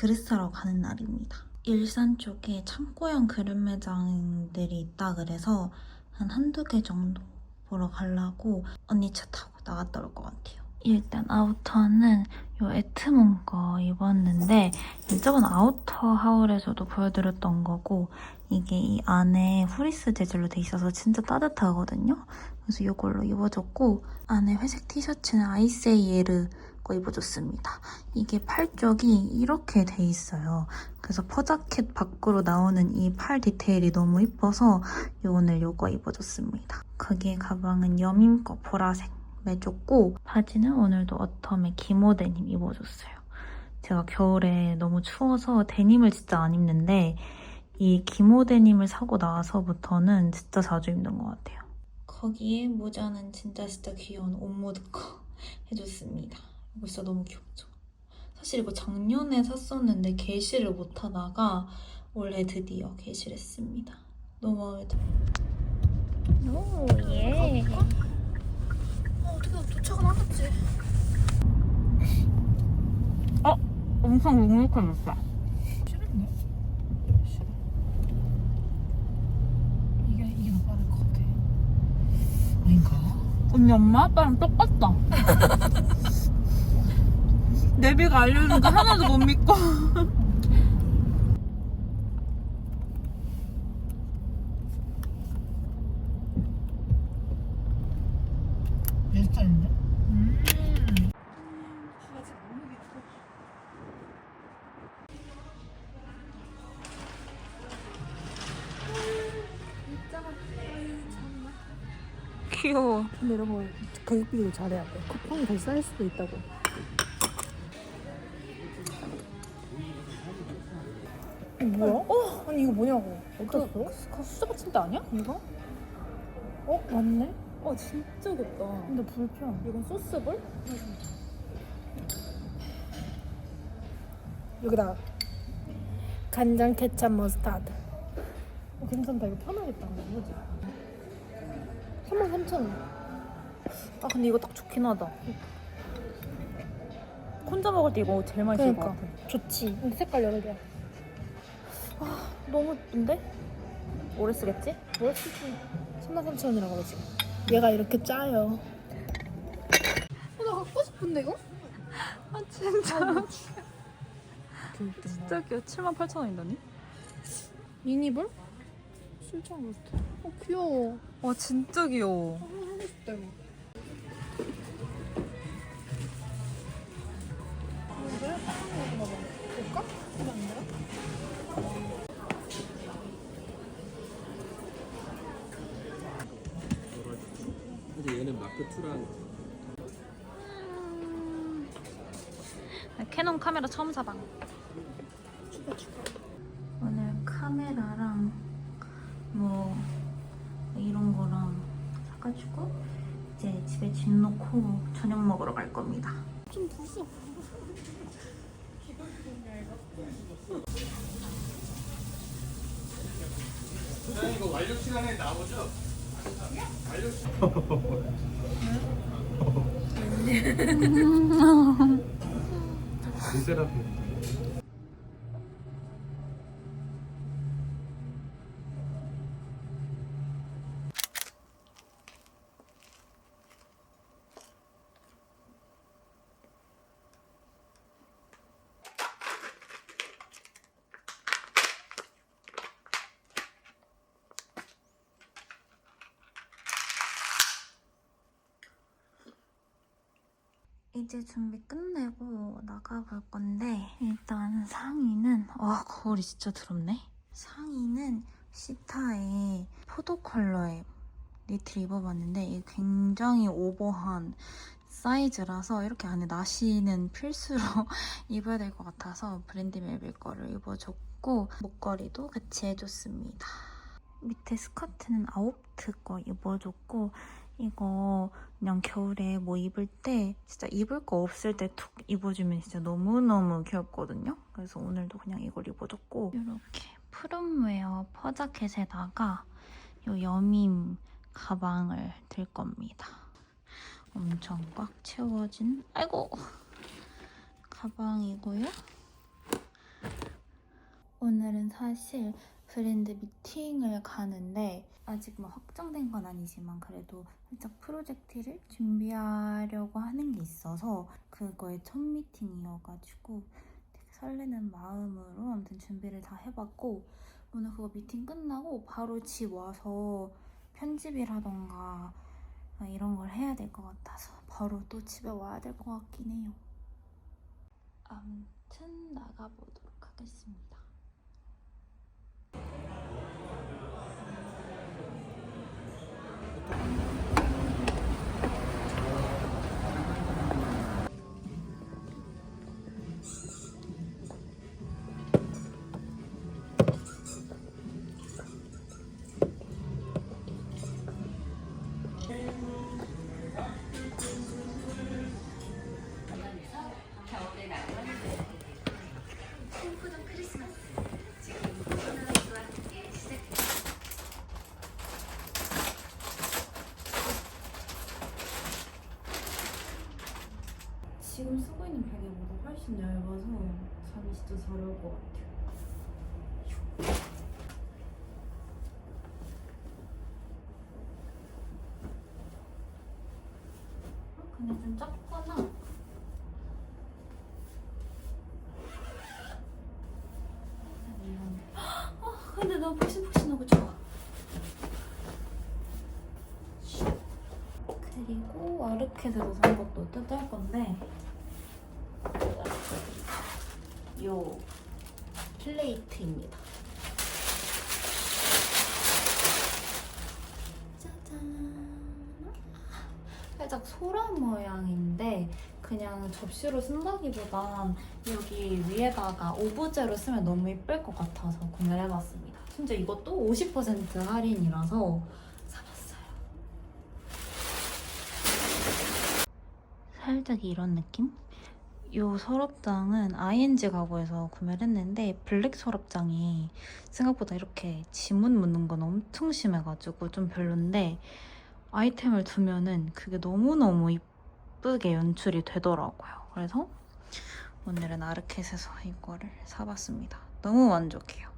그릇 사러 가는 날입니다. 일산 쪽에 창고형 그릇 매장들이 있다 그래서 한 한두 개 정도 보러 가려고 언니 차 타고 나갔다 올 것 같아요. 일단 아우터는 요 에트몬 거 입었는데 저번 아우터 하울에서도 보여드렸던 거고 이게 이 안에 후리스 재질로 돼 있어서 진짜 따뜻하거든요. 그래서 이걸로 입어줬고 안에 회색 티셔츠는 아이세이에르 거 입어줬습니다. 이게 팔 쪽이 이렇게 돼 있어요. 그래서 퍼자켓 밖으로 나오는 이 팔 디테일이 너무 이뻐서 오늘 요거 입어줬습니다. 거기에 가방은 여밈 거 보라색 매줬고 바지는 오늘도 어텀의 기모 데님 입어줬어요. 제가 겨울에 너무 추워서 데님을 진짜 안 입는데 이 기모 데님을 사고 나서부터는 진짜 자주 입는 것 같아요. 거기에 모자는 진짜 진짜 귀여운 옷모드 거 해줬습니다. 이거 진짜 너무 귀엽죠? 사실 이거 작년에 샀었는데 게시를 못하다가 올해 드디어 게시했습니다. 너무 마음에 들어요. 오, 예. 어떻게 도착은 하겠지. 엄청 눅눅해졌어. 싫은데? 싫어. 이게 이게 더 빠를 것 같아. 아닌가? 언니 엄마 아빠랑 똑같다. 내비가 알려주는 거 하나도 못 믿고. 음. 귀여워. 근데 이런 거 가격 비교를 잘해야 돼. 쿠팡이 더 쌀 수도 있다고. 뭐야? 어? 아니 이거 뭐냐고. 어디다 써? 그 수저 받침대 아니야? 이거? 어? 맞네? 어 진짜 귀엽다. 근데 불편. 이건 소스볼? 여기다 간장, 케찹, 머스타드. 어, 괜찮다. 이거 편하겠다. 뭐지? 33,000원. 아 근데 이거 딱 좋긴 하다. 혼자 먹을 때 이거 제일 맛있을 그러니까 것 같아. 좋지. 근데 색깔 여러 개야. 너무 예쁜데? 오래 쓰겠지? 뭘 쓰지? 33,000원이라고 그러지. 얘가 이렇게 짜요. 어, 나 갖고 싶은데 이거? 아 진짜 진짜. 진짜 귀여워. 7만 8천 원이다니? 미니볼? 술장 같아. 어 귀여워. 와 진짜 귀여워. 하고 싶다 이거. 뭐래? 볼까? 이거 안 돼요? 얘는 마크 2랑 캐논 카메라 처음 사방. 오늘 카메라랑 뭐 이런 거랑 사가지고 이제 집에 짐 놓고 저녁 먹으러 갈 겁니다. 좀 부숴. 이거 완료 시간에 나오죠? 리세라핌 이제 준비 끝내고 나가볼 건데 일단 상의는 와 거울이 진짜 더럽네. 상의는 시타의 포도 컬러의 니트를 입어봤는데 이게 굉장히 오버한 사이즈라서 이렇게 안에 나시는 필수로 입어야 될 것 같아서 브랜드 멜빌 거를 입어줬고 목걸이도 같이 해줬습니다. 밑에 스커트는 아홉트 거 입어줬고 이거 그냥 겨울에 뭐 입을 때 진짜 입을 거 없을 때 툭 입어주면 진짜 너무너무 귀엽거든요. 그래서 오늘도 그냥 이걸 입어줬고 이렇게 푸른웨어 퍼자켓에다가 이 여밈 가방을 들 겁니다. 엄청 꽉 채워진 아이고 가방이고요. 오늘은 사실 브랜드 미팅을 가는데 아직 뭐 확정된 건 아니지만 그래도 살짝 프로젝트를 준비하려고 하는 게 있어서 그거의 첫 미팅이어가지고 되게 설레는 마음으로 아무튼 준비를 다 해봤고 오늘 그거 미팅 끝나고 바로 집 와서 편집이라던가 이런 걸 해야 될 것 같아서 바로 또 집에 와야 될 것 같긴 해요. 아무튼 나가보도록 하겠습니다. 너무 폭신폭신하고 좋아. 그리고 와르켓에서 산 것도 뜯을 건데 요 플레이트입니다. 짜잔. 살짝 소라 모양인데 그냥 접시로 쓴다기보단 여기 위에다가 오브제로 쓰면 너무 예쁠 것 같아서 구매를 해봤습니다. 심지어 이것도 50% 할인이라서 사봤어요. 살짝 이런 느낌? 이 서랍장은 ING 가구에서 구매를 했는데 블랙 서랍장이 생각보다 이렇게 지문 묻는 건 엄청 심해가지고 좀 별론데 아이템을 두면은 그게 너무너무 이쁘게 연출이 되더라고요. 그래서 오늘은 아르켓에서 이거를 사봤습니다. 너무 만족해요.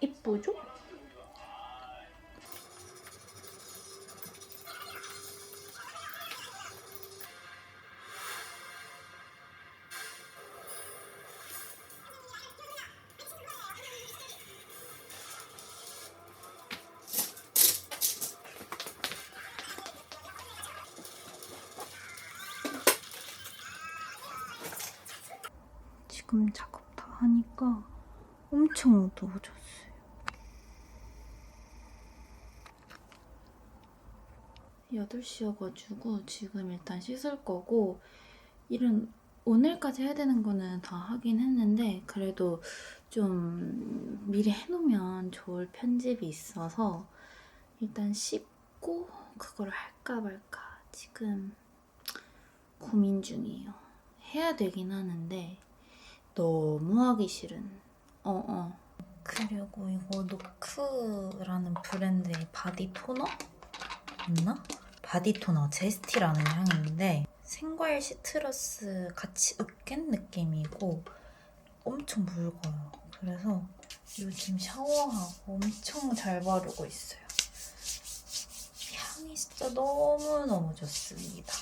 이쁘죠? 지금 작업 다 하니까 엄청 어두워졌어요. 8시여가지고 지금 일단 씻을 거고 일은 오늘까지 해야 되는 거는 다 하긴 했는데 그래도 좀 미리 해놓으면 좋을 편집이 있어서 일단 씻고 그걸 할까 말까 지금 고민 중이에요. 해야 되긴 하는데 너무 하기 싫은 어어 그리고 이거 노크라는 브랜드의 바디 토너? 있나? 바디 토너 제스티라는 향인데 생과일 시트러스 같이 으깬 느낌이고 엄청 묽어요. 그래서 요즘 샤워하고 엄청 잘 바르고 있어요. 향이 진짜 너무너무 좋습니다.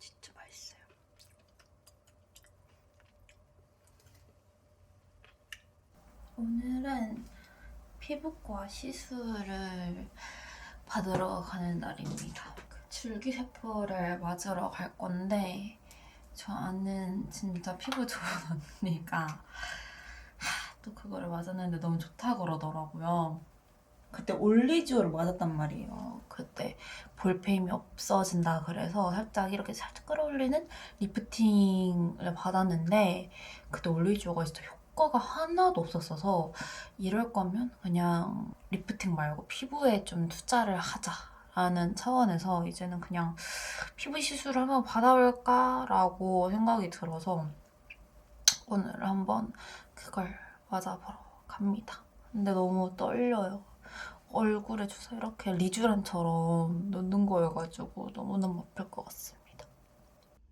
진짜 맛있어요. 오늘은 피부과 시술을 받으러 가는 날입니다. 그 줄기세포를 맞으러 갈 건데 저 아는 진짜 피부 좋은 언니가 하, 또 그거를 맞았는데 너무 좋다 그러더라고요. 그때 올리지오를 맞았단 말이에요. 그때 볼페임이 없어진다 그래서 살짝 이렇게 살짝 끌어올리는 리프팅을 받았는데 그때 올리지오가 진짜 효과 가 하나도 없었어서 이럴 거면 그냥 리프팅 말고 피부에 좀 투자를 하자 라는 차원에서 이제는 그냥 피부 시술을 한번 받아볼까라고 생각이 들어서 오늘 한번 그걸 맞아보러 갑니다. 근데 너무 떨려요. 얼굴에 주사 이렇게 리쥬란처럼 넣는 거여가지고 너무너무 아플 것 같습니다.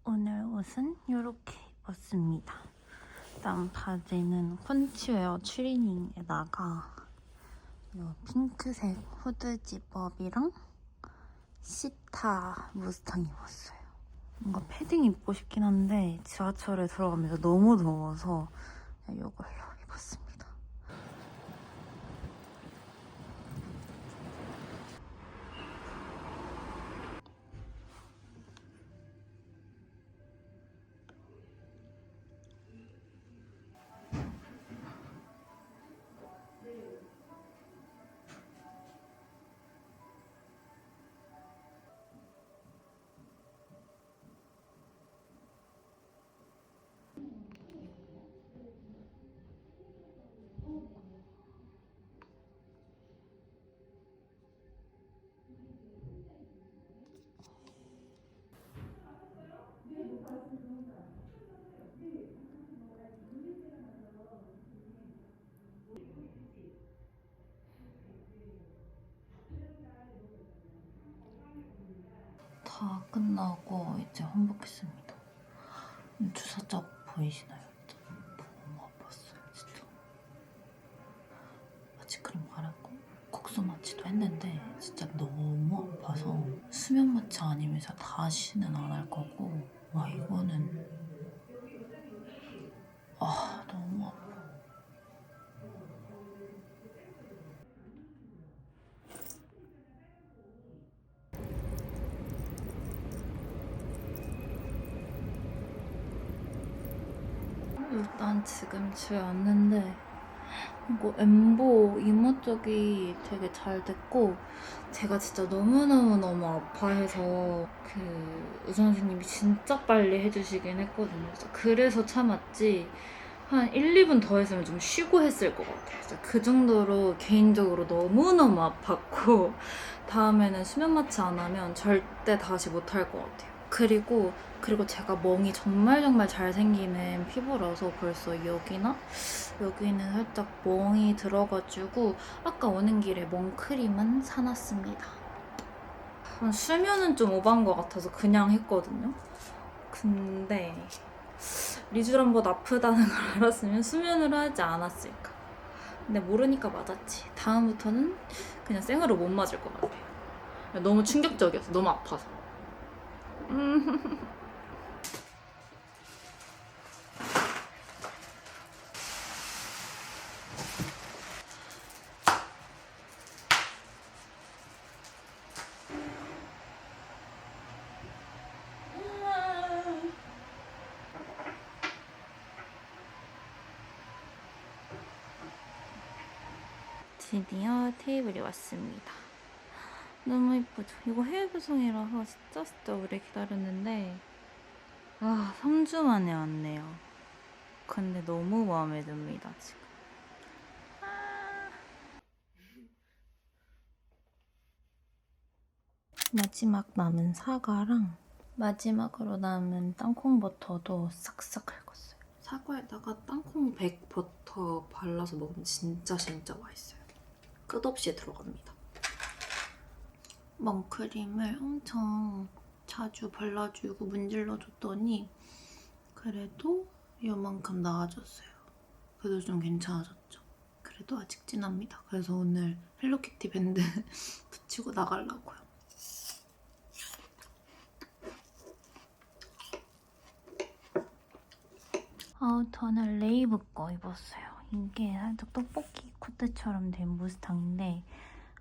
오늘 옷은 이렇게 입었습니다. 일단 바지는 펀치웨어 추리닝에다가 이 핑크색 후드 집업이랑 시타 무스탕 입었어요. 뭔가 패딩 입고 싶긴 한데 지하철에 들어가면서 너무 더워서 이걸로 다 끝나고 이제 환복했습니다. 주사짝 보이시나요? 너무 아팠어요, 진짜. 아치크림 바르고 국수 마취도 했는데 진짜 너무 아파서 수면 마취 아니면 진짜 다시는 안 할 거고 와 이거는 아 지금 집에 왔는데 이거 엠보 이마 쪽이 되게 잘 됐고 제가 진짜 너무너무너무 아파해서 그 의사 선생님이 진짜 빨리 해주시긴 했거든요. 그래서 참았지 한 1, 2분 더 했으면 좀 쉬고 했을 것 같아요. 그 정도로 개인적으로 너무너무 아팠고 다음에는 수면 마취 안 하면 절대 다시 못 할 것 같아요. 그리고 그리고 제가 멍이 정말 정말 잘 생기는 피부라서 벌써 여기나 여기는 살짝 멍이 들어가지고 아까 오는 길에 멍크림은 사놨습니다. 한 수면은 좀 오반 것 같아서 그냥 했거든요. 근데 리쥬란보다 아프다는 걸 알았으면 수면으로 하지 않았을까. 근데 모르니까 맞았지. 다음부터는 그냥 생으로 못 맞을 것 같아요. 너무 충격적이었어. 너무 아파서. 음. 드디어 테이블이 왔습니다. 너무 이쁘죠? 이거 해외 배송이라서 진짜 진짜 오래 기다렸는데 아 3주 만에 왔네요. 근데 너무 마음에 듭니다 지금. 아. 마지막 남은 사과랑 마지막으로 남은 땅콩 버터도 싹싹 긁었어요. 사과에다가 땅콩 백 버터 발라서 먹으면 진짜 진짜 맛있어요. 끝없이 들어갑니다. 멍크림을 엄청 자주 발라주고 문질러줬더니 그래도 요만큼 나아졌어요. 그래도 좀 괜찮아졌죠. 그래도 아직 진합니다. 그래서 오늘 헬로키티 밴드 붙이고 나가려고요. 아, 저는 레이브 거 입었어요. 이게 살짝 떡볶이 코트처럼 된 무스탕인데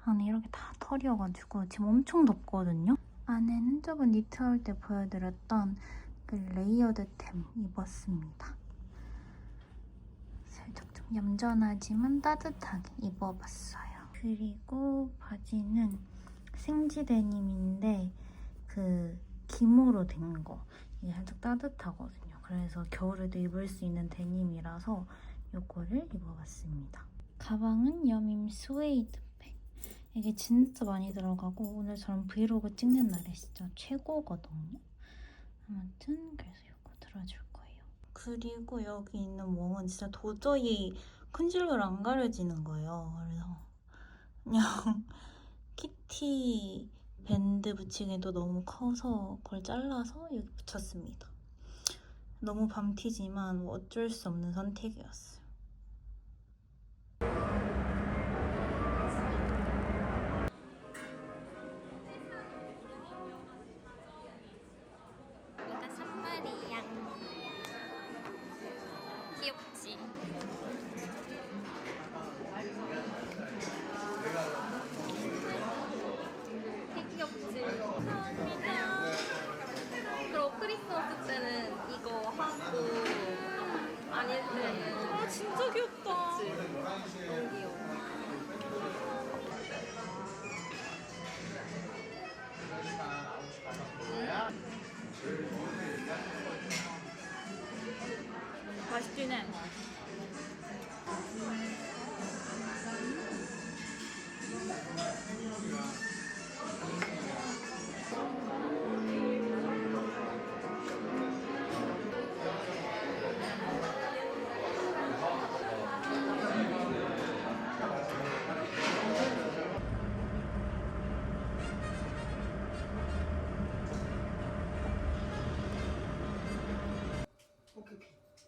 안에 이렇게 다 털이어가지고 지금 엄청 덥거든요. 안에는 저번 니트할 때 보여드렸던 그 레이어드템 입었습니다. 살짝 좀 얌전하지만 따뜻하게 입어봤어요. 그리고 바지는 생지 데님인데 그 기모로 된 거. 이게 살짝 따뜻하거든요. 그래서 겨울에도 입을 수 있는 데님이라서 이거를 입어봤습니다. 가방은 여밈 스웨이드 백. 이게 진짜 많이 들어가고 오늘 저런 브이로그 찍는 날에 진짜 최고거든요. 아무튼 그래서 이거 들어줄 거예요. 그리고 여기 있는 멍은 진짜 도저히 컨실러를 안 가려지는 거예요. 그래서 그냥 키티 밴드 붙이기도 너무 커서 그걸 잘라서 여기 붙였습니다. 너무 밤티지만 뭐 어쩔 수 없는 선택이었어요.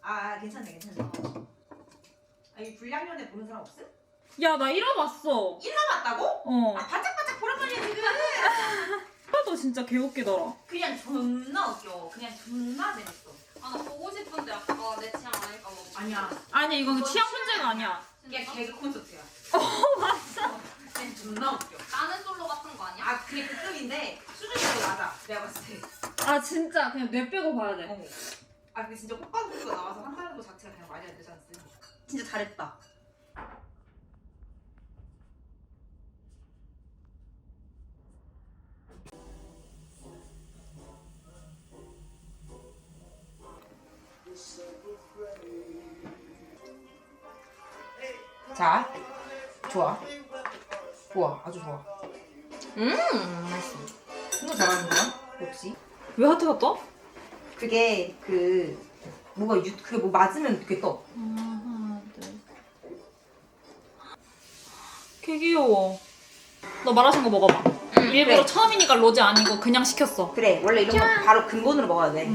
아 괜찮네 괜찮네. 아이 불량년에 보는 사람 없음? 야, 나 잃어봤어. 일어났다고? 어. 아 바짝바짝 보란 말이야 지금. 하도 진짜 개웃기더라. 그냥 존나 웃겨. 그냥 존나 재밌어. 아 나 보고 싶은데 아까 내 취향 아닐까 봐 아니야. 아니, 이건 취향 문제가 아니야. 이게 개그 콘서트야. 어 맞아. 그냥 존나 웃겨. 나는 솔로 같은 거 아니야? 아 그게 그 급인데 수준이 더 낮아. 내가 봤을 때. 아, 진짜. 그냥 뇌 빼고 봐야 돼. 어. 아 근데 진짜 호빠구가 나와서 한다는 거 자체가 그냥 말이 안 되지 않습니까? 진짜 잘했다. 자, 좋아. 좋아, 아주 좋아. 음, 맛있어. 이거 잘하는 거야? 역시. 왜 하트가 떠? 그게 그 뭐가 유 그게 뭐 맞으면 그게 떠. 하나, 둘, 개 귀여워. 너거 먹어봐. 일부러 그래. 처음이니까 로제 아니고 그냥 시켰어. 그래 원래 이런 거 바로 근본으로 먹어야 돼.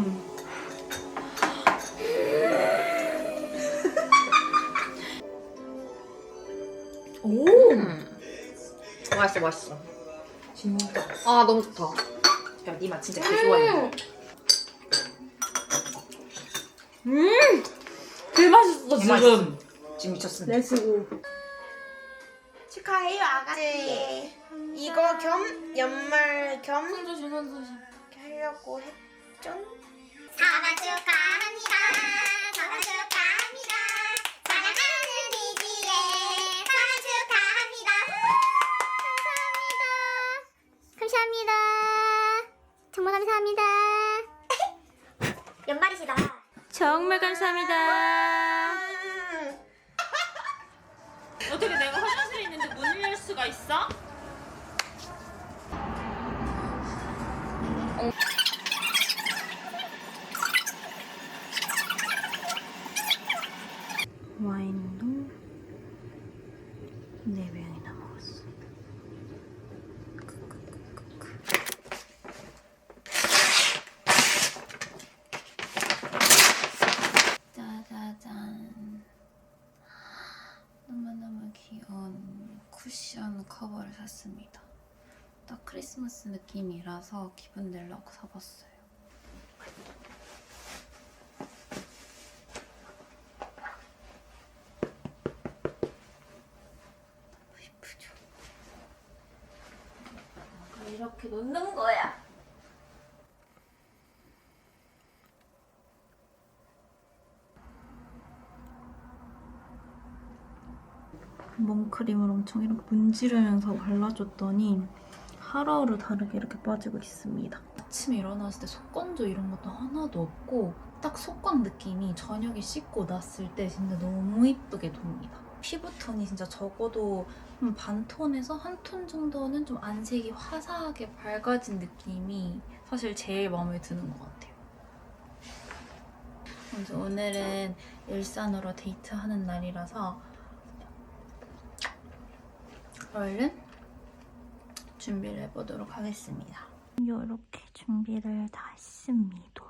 오. 맛있어 맛있어. 진짜. 아 너무 좋다 야 니 맛 진짜 개 좋아해. 개 맛있어, 개 지금. 맛있어. 지금 미쳤습니다. 레츠고. 축하해요 아가씨 이거 겸 연말 겸 손조심 손조심 하려고 했죠? 사랑 축하합니다. 사랑 축하합니다. 사랑하는 이지의 사랑 축하합니다. 감사합니다. 감사합니다. 정말 감사합니다. 연말이시다. 정말 감사합니다. 어떻게 내가 수가 있어? 샀습니다. 딱 크리스마스 느낌이라서 기분 내려고 사봤어요. 너무? 이렇게 놓는 거야. 멍크림을 엄청 이렇게 문지르면서 발라줬더니 하루하루 다르게 이렇게 빠지고 있습니다. 아침에 일어났을 때 속건조 이런 것도 하나도 없고 딱 속광 느낌이 저녁에 씻고 났을 때 진짜 너무 이쁘게 돕니다. 피부톤이 진짜 적어도 한 반톤에서 한 톤 정도는 좀 안색이 화사하게 밝아진 느낌이 사실 제일 마음에 드는 것 같아요. 그래서 오늘은 일산으로 데이트하는 날이라서 얼른 준비를 해보도록 하겠습니다. 이렇게 준비를 다 했습니다.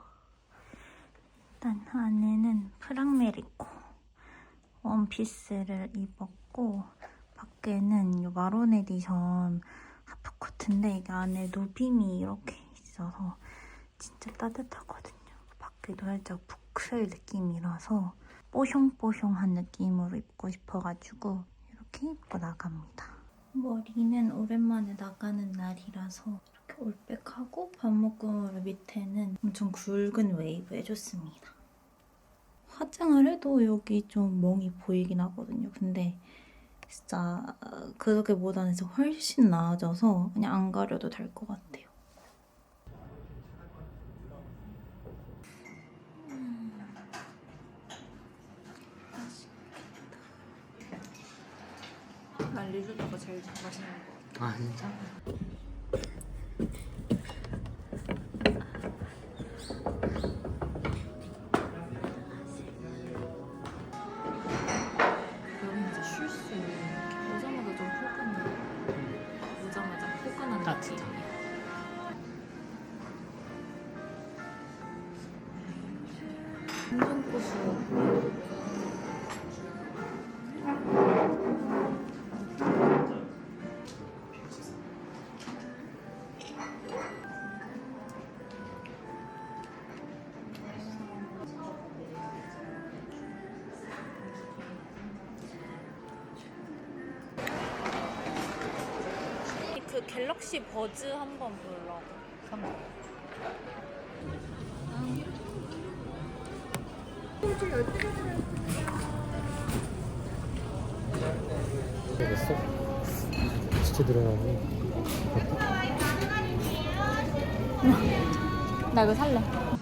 일단 안에는 프랑메리코 원피스를 입었고 밖에는 이 마론 에디션 하프코트인데 이게 안에 누빔이 이렇게 있어서 진짜 따뜻하거든요. 밖에도 살짝 부클 느낌이라서 뽀숑뽀숑한 느낌으로 입고 싶어가지고 이렇게 입고 나갑니다. 머리는 오랜만에 나가는 날이라서 이렇게 올백하고 반묶음으로 밑에는 엄청 굵은 웨이브 해줬습니다. 화장을 해도 여기 좀 멍이 보이긴 하거든요. 근데 진짜 그렇게보다는 훨씬 나아져서 그냥 안 가려도 될 것 같아요. 난 리조또가 제일 맛있는 것 같아. 아 진짜? 여기 진짜 쉴수 있는 이렇게 오자마자 좀 포근해. 오자마자 포근한 느낌이야. 완전 고소 갤럭시 버즈 한번 보려고. 됐어? 진짜 들어가고 나 이거 살래.